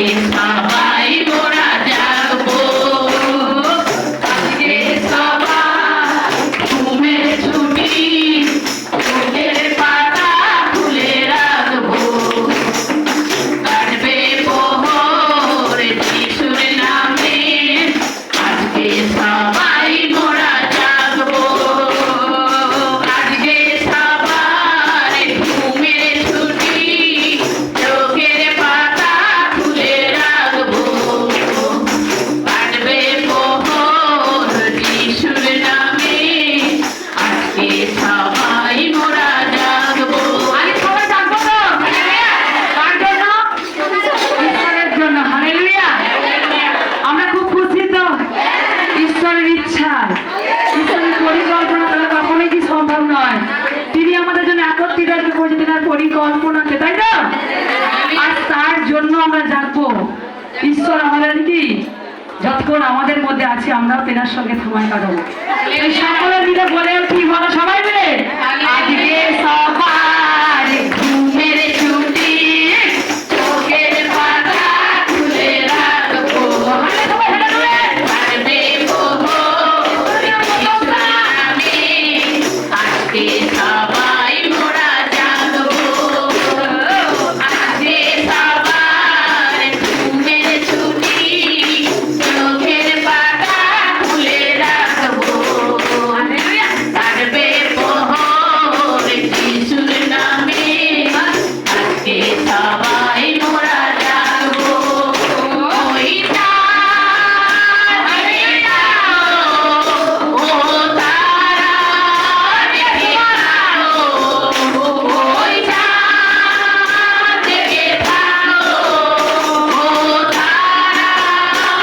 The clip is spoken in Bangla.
Please. দিনার পরিকল্পনাকে তাই না আর তার জন্য আমরা জাগবো। ঈশ্বর আমাদের কি? যতক্ষণ আমাদের মধ্যে আছে আমরা তেনার সঙ্গে সময় কাটবো। সকলের